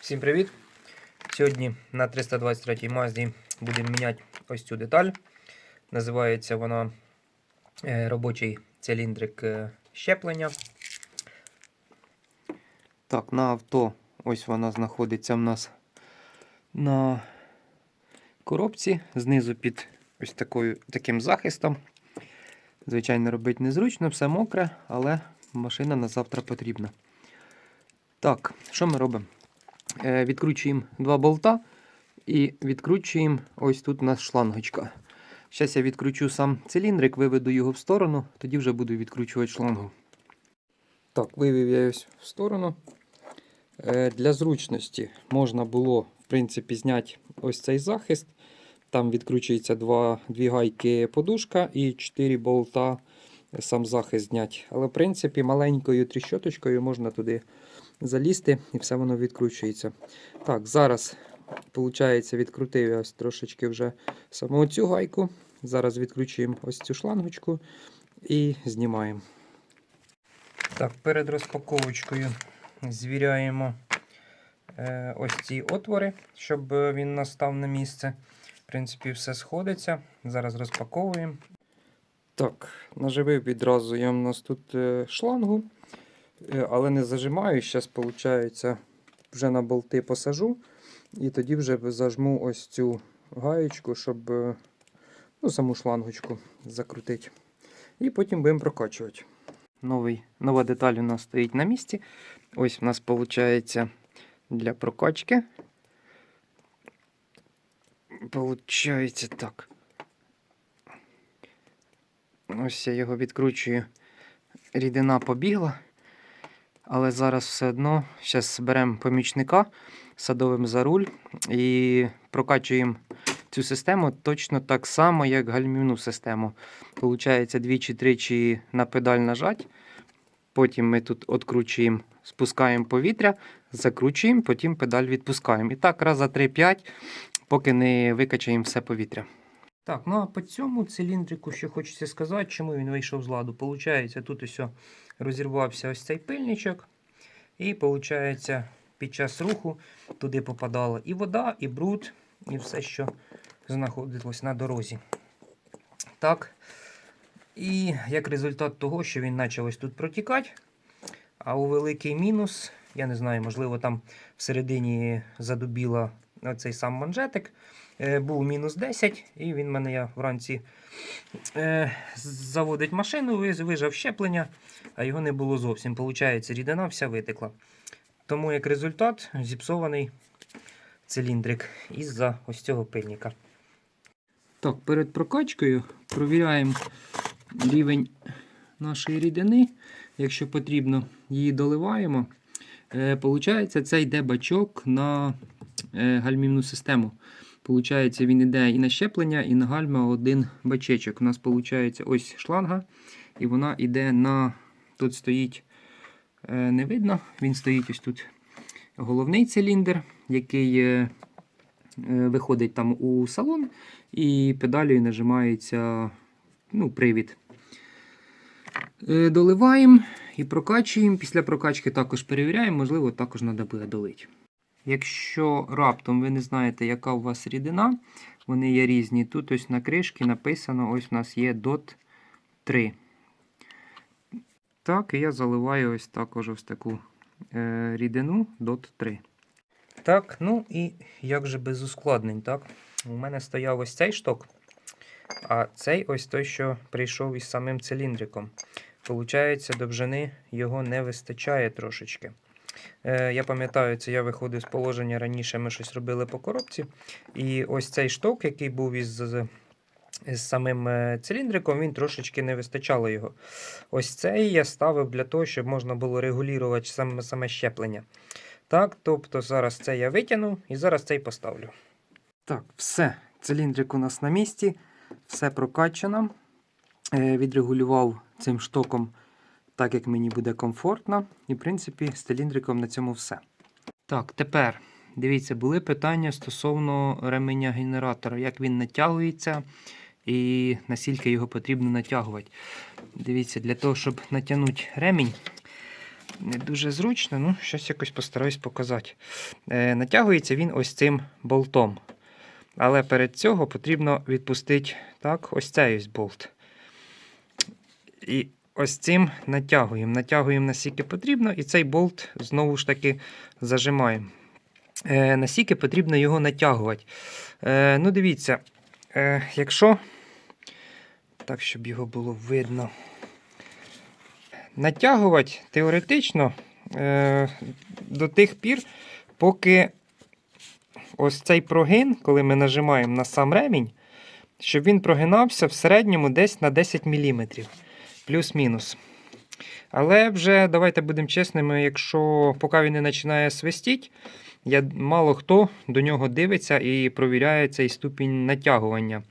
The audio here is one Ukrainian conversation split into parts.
Всім привіт! Сьогодні на 323 Мазді будемо міняти ось цю деталь. Називається вона е, робочий циліндрик е, щеплення. Так, на авто ось вона знаходиться в нас на коробці, знизу під ось такою, таким захистом. Звичайно, робити незручно, все мокре, але машина на завтра потрібна. Так, що ми робимо? Е, Відкручуємо два болта і відкручуємо ось тут у нас шлангочка. Зараз я відкручу сам циліндрик, виведу його в сторону, тоді вже буду відкручувати шлангу. Так, вивів я ось в сторону. Е, Для зручності можна було, в принципі, зняти ось цей захист. Там відкручується два, дві гайки подушка і 4 болта сам захист зняти. Але, в принципі, маленькою тріщоточкою можна туди залізти і все воно відкручується. Так, зараз, виходить, відкрутив я трошечки вже саму цю гайку. Зараз відкручуємо ось цю шлангочку і знімаємо. Так, перед розпаковочкою звіряємо е, ось ці отвори, щоб він настав на місце. В принципі, все сходиться. Зараз розпаковуємо. Так, наживив відразу я у нас тут е, шлангу, але не зажимаю. Зараз, виходить, вже на болти посажу. І тоді вже зажму ось цю гаєчку, щоб е, ну, саму шлангочку закрутити. І потім будемо прокачувати. Новий, нова деталь у нас стоїть на місці. Ось у нас виходить для прокачки. Получається так. Ось я його відкручую. Рідина побігла. Але зараз все одно зараз беремо помічника, садовим за руль і прокачуємо цю систему точно так само, як гальмівну систему. Получається двічі-тричі на педаль нажать. Потім ми тут відкручуємо, спускаємо повітря, закручуємо, потім педаль відпускаємо. І так раз за 3-5, поки не викачаємо все повітря. Так, ну а по цьому циліндрику, що хочеться сказати, чому він вийшов з ладу. Получається, тут ось розірвався ось цей пильничок. І виходить, під час руху туди попадала і вода, і бруд, і все, що знаходилось на дорозі. Так. І як результат того, що він почав ось тут протікати. А у великий мінус, я не знаю, можливо, там всередині задубіла оцей сам манжетик. Е, був мінус 10, і він мене я вранці е, заводить машину, виж- вижав щеплення, а його не було зовсім. Получається, рідина вся витекла. Тому як результат зіпсований циліндрик із-за ось цього пильника. Так, перед прокачкою провіряємо рівень нашої рідини. Якщо потрібно, її доливаємо. Е, Получається, це йде бачок на гальмівну систему. Получається, він йде і на щеплення, і на гальма один бачечок. У нас виходить ось шланга, і вона йде на. Тут стоїть, е, не видно, він стоїть ось тут головний циліндр, який е, е, виходить там у салон, і педалею нажимається ну, привід. Е, Доливаємо і прокачуємо. Після прокачки також перевіряємо, можливо, також треба буде долити. Якщо раптом ви не знаєте, яка у вас рідина, вони є різні. Тут ось на кришці написано, ось у нас є DOT 3. Так, і я заливаю ось також ось таку е, рідину DOT 3. Так, ну і як же без ускладнень, так? У мене стояв ось цей шток, а цей ось той, що прийшов із самим циліндриком. Получається, довжини його не вистачає трошечки. Е, я пам'ятаю, це я виходив з положення раніше, ми щось робили по коробці. І ось цей шток, який був із, з, самим е, циліндриком, він трошечки не вистачало його. Ось цей я ставив для того, щоб можна було регулювати саме, саме щеплення. Так, тобто зараз це я витягнув і зараз цей поставлю. Так, все. Циліндрик у нас на місці, все прокачано. Е, Відрегулював цим штоком так, як мені буде комфортно. І, в принципі, з циліндриком на цьому все. Так, тепер дивіться, були питання стосовно ременя генератора, як він натягується і наскільки його потрібно натягувати. Дивіться, для того, щоб натягнути ремінь, не дуже зручно, ну, щось якось постараюсь показати. Е, натягується він ось цим болтом. Але перед цього потрібно відпустити так, ось цей ось болт. І ось цим натягуємо. Натягуємо наскільки потрібно, і цей болт знову ж таки зажимаємо. Е, наскільки потрібно його натягувати. Е, ну, дивіться, е, якщо. Так, щоб його було видно. Натягувати теоретично е, до тих пір, поки ось цей прогин, коли ми нажимаємо на сам ремінь, щоб він прогинався в середньому десь на 10 мм. Плюс-мінус. Але вже давайте будемо чесними, якщо поки він не починає свистіти, я, мало хто до нього дивиться і провіряє цей ступінь натягування.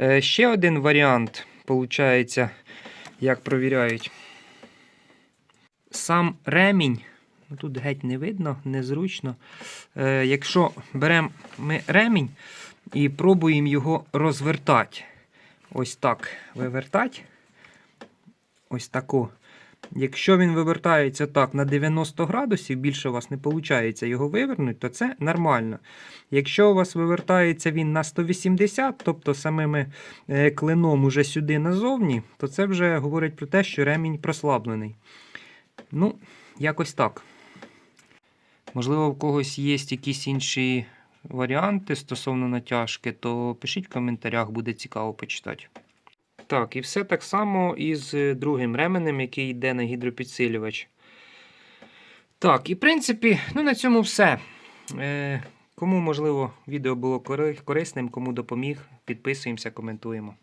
Е, ще один варіант, виходить, як провіряють. Сам ремінь, ну, тут геть не видно, незручно. Е, якщо беремо ми ремінь і пробуємо його розвертати, ось так вивертати, ось тако. Якщо він вивертається так на 90 градусів, більше у вас не виходить його вивернути, то це нормально. Якщо у вас вивертається він на 180, тобто самим е, клином уже сюди назовні, то це вже говорить про те, що ремінь прослаблений. Ну, якось так. Можливо, у когось є якісь інші варіанти стосовно натяжки, то пишіть в коментарях, буде цікаво почитати. Так, і все так само із з другим ременем, який йде на гідропідсилювач. Так, і в принципі, ну на цьому все. Е, кому, можливо, відео було корисним, кому допоміг, підписуємося, коментуємо.